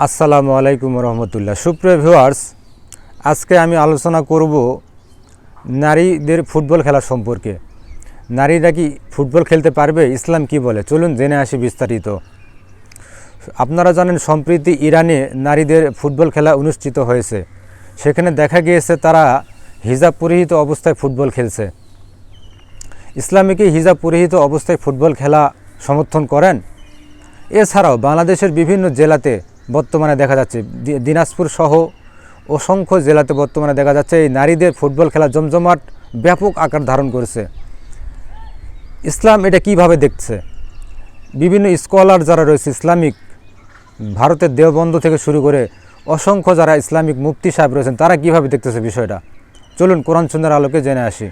আসসালামু আলাইকুম রহমতুল্লাহ। সুপ্রিয় ভিউয়ার্স আজকে আমি আলোচনা করব নারীদের ফুটবল খেলা সম্পর্কে। নারীরা কি ফুটবল খেলতে পারবে? ইসলাম কি বলে? চলুন জেনে আসি বিস্তারিত। আপনারা জানেন, সম্প্রতি ইরানে নারীদের ফুটবল খেলা অনুষ্ঠিত হয়েছে। সেখানে দেখা গিয়েছে, তারা হিজাব পরিহিত অবস্থায় ফুটবল খেলছে। ইসলামে কি হিজাব পরিহিত অবস্থায় ফুটবল খেলা সমর্থন করেন? এছাড়াও বাংলাদেশের বিভিন্ন জেলাতে বর্তমানে দেখা যাচ্ছে। দিনাজপুর সহ অসংখ্য জেলাতে বর্তমানে দেখা যাচ্ছে এই নারীদের ফুটবল খেলা জমজমাট ব্যাপক আকার ধারণ করেছে। ইসলাম এটা কীভাবে দেখছে? বিভিন্ন স্কলার যারা রয়েছে ইসলামিক, ভারতের দেওবন্ধ থেকে শুরু করে অসংখ্য যারা ইসলামিক মুফতি সাহেব রয়েছেন, তারা কীভাবে দেখতেছে বিষয়টা? চলুন কোরআন সুন্দর আলোকে জেনে আসি।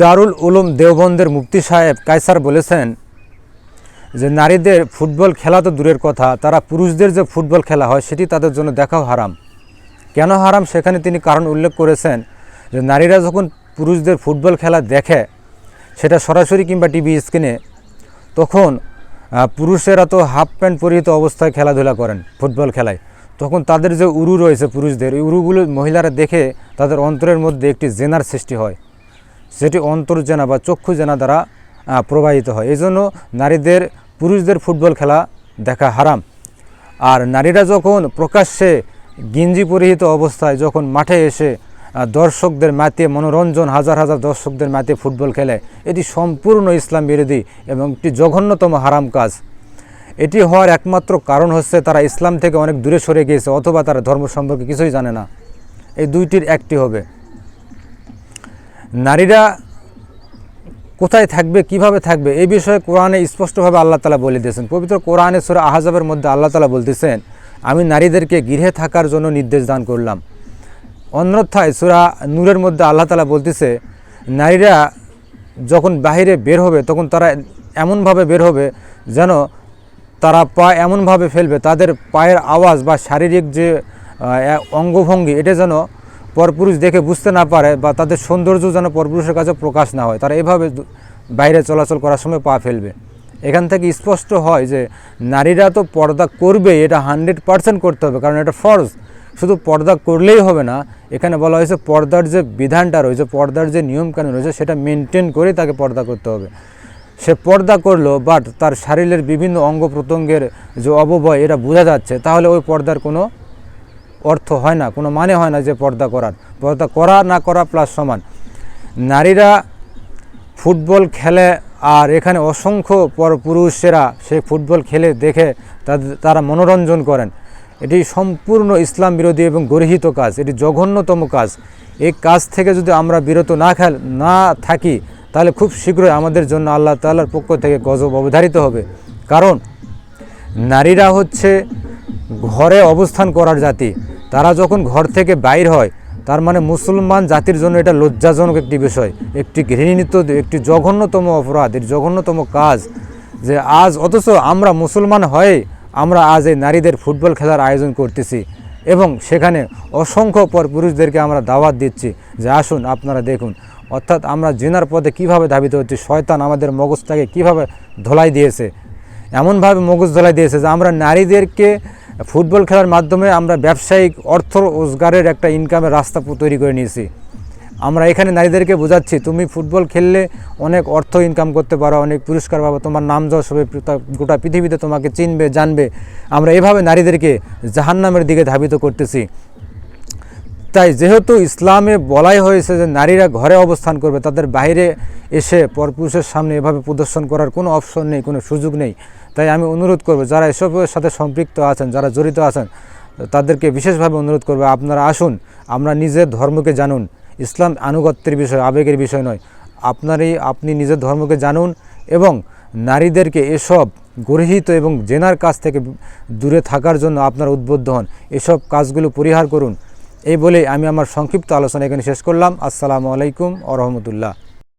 দারুল উলুম দেওবন্দের মুফতি সাহেব কায়সার বলেছেন যে নারীদের ফুটবল খেলা তো দূরের কথা, তারা পুরুষদের যে ফুটবল খেলা হয় সেটি তাদের জন্য দেখাও হারাম। কেন হারাম? সেখানে তিনি কারণ উল্লেখ করেছেন যে নারীরা যখন পুরুষদের ফুটবল খেলা দেখে, সেটা সরাসরি কিংবা টিভি স্ক্রিনে, তখন পুরুষেরা তো হাফ প্যান্ট পরিহিত অবস্থায় খেলাধুলা করেন ফুটবল খেলায়। তখন তাদের যে উরু রয়েছে পুরুষদের, এই উরুগুলো মহিলারা দেখে তাদের অন্তরের মধ্যে একটি জেনার সৃষ্টি হয়। সেটি অন্তর্জেনা বা চক্ষু জেনা দ্বারা প্রবাহিত হয়। এই জন্য নারীদের, পুরুষদের ফুটবল খেলা দেখা হারাম। আর নারীরা যখন প্রকাশ্যে গিঞ্জি পরিহিত অবস্থায় যখন মাঠে এসে দর্শকদের মাতিয়ে মনোরঞ্জন, হাজার হাজার দর্শকদের মাতিয়ে ফুটবল খেলে, এটি সম্পূর্ণ ইসলাম বিরোধী এবং একটি জঘন্যতম হারাম কাজ। এটি হওয়ার একমাত্র কারণ হচ্ছে তারা ইসলাম থেকে অনেক দূরে সরে গিয়েছে, অথবা তারা ধর্ম সম্পর্কে কিছুই জানে না। এই দুইটির একটি হবে। নারীরা কোথায় থাকবে, কীভাবে থাকবে, এই বিষয়ে কোরআনে স্পষ্টভাবে আল্লাহ তালা বলে দিয়েছেন। পবিত্র কোরআনে সুরা আহাজাবের মধ্যে আল্লাহ তালা বলতেছেন, আমি নারীদেরকে গৃহে থাকার জন্য নির্দেশ দান করলাম। অন্যথায় সুরা নূরের মধ্যে আল্লাহ তালা বলতেছে, নারীরা যখন বাইরে বের হবে, তখন তারা এমনভাবে বের হবে যেন তারা পা এমনভাবে ফেলবে, তাদের পায়ের আওয়াজ বা শারীরিক যে অঙ্গভঙ্গি, এটা যেন পরপুরুষ দেখে বুঝতে না পারে বা তাদের সৌন্দর্য যেন পরপুরুষের কাছে প্রকাশ না হয়, তারা এভাবে বাইরে চলাচল করার সময় পা ফেলবে। এখান থেকে স্পষ্ট হয় যে নারীরা তো পর্দা করবে এটা হান্ড্রেড পার্সেন্ট করতে হবে, কারণ এটা ফরজ। শুধু পর্দা করলেই হবে না, এখানে বলা হয়েছে পর্দার যে বিধানটা রয়েছে, পর্দার যে নিয়মকানুন রয়েছে, সেটা মেনটেন করে তাকে পর্দা করতে হবে। সে পর্দা করল বাট তার শরীরের বিভিন্ন অঙ্গ প্রত্যঙ্গের যে অববয়, এটা বোঝা যাচ্ছে, তাহলে ওই পর্দার কোনো অর্থ হয় না, কোনো মানে হয় না যে পর্দা করার। পর্দা করা না করা প্লাস সমান। নারীরা ফুটবল খেলে আর এখানে অসংখ্য পর পুরুষেরা সেই ফুটবল খেলে দেখে তারা মনোরঞ্জন করেন। এটি সম্পূর্ণ ইসলাম বিরোধী এবং গর্হিত কাজ, এটি জঘন্যতম কাজ। এই কাজ থেকে যদি আমরা বিরত না খেল, না থাকি, তাহলে খুব শীঘ্রই আমাদের জন্য আল্লাহ তাল্লার পক্ষ থেকে গজব অবধারিত হবে। কারণ নারীরা হচ্ছে ঘরে অবস্থান করার জাতি। তারা যখন ঘর থেকে বাইর হয়, তার মানে মুসলমান জাতির জন্য এটা লজ্জাজনক একটি বিষয়, একটি ঘৃণিত একটি জঘন্যতম অপরাধ, এর জঘন্যতম কাজ যে আজ অথচ আমরা মুসলমান হয়ে আমরা আজ এই নারীদের ফুটবল খেলার আয়োজন করতেছি এবং সেখানে অসংখ্য পর পুরুষদেরকে আমরা দাওয়াত দিচ্ছি যে আসুন আপনারা দেখুন। অর্থাৎ আমরা জেনার পথে কীভাবে ধাবিত হচ্ছি, শয়তান আমাদের মগজটাকে কীভাবে ধোলাই দিয়েছে? এমনভাবে মগজ ধলাই দিয়েছে যে আমরা নারীদেরকে ফুটবল খেলার মাধ্যমে আমরা ব্যবসায়িক অর্থ রোজগারের একটা ইনকামের রাস্তা তৈরি করে নিয়েছি। আমরা এখানে নারীদেরকে বোঝাচ্ছি, তুমি ফুটবল খেললে অনেক অর্থ ইনকাম করতে পারো, অনেক পুরস্কার পাবো, তোমার নাম যশ হবে গোটা পৃথিবীতে তোমাকে চিনবে, জানবে। আমরা এভাবে নারীদেরকে জাহান্নামের দিকে ধাবিত করতেছি। তাই যেহেতু ইসলামে বলাই হয়েছে যে নারীরা ঘরে অবস্থান করবে, তাদের বাইরে এসে পরপুরুষের সামনে এভাবে প্রদর্শন করার কোনো অপশন নেই, কোনো সুযোগ নেই। তাই আমি অনুরোধ করব, যারা এসবের সাথে সম্পৃক্ত আছেন, যারা জড়িত আছেন, তাদেরকে বিশেষভাবে অনুরোধ করবে, আপনারা আসুন, আমরা নিজের ধর্মকে জানুন। ইসলাম আনুগত্যের বিষয়, আবেগের বিষয় নয়। আপনারই, আপনি নিজের ধর্মকে জানুন এবং নারীদেরকে এসব গর্হিত এবং জেনার কাছ থেকে দূরে থাকার জন্য আপনারা উদ্বুদ্ধ হন। এসব কাজগুলো পরিহার করুন। এই বলে আমি আমার সংক্ষিপ্ত আলোচনা এখানে শেষ করলাম। আসসালামু আলাইকুম আ রহমতুল্লাহ।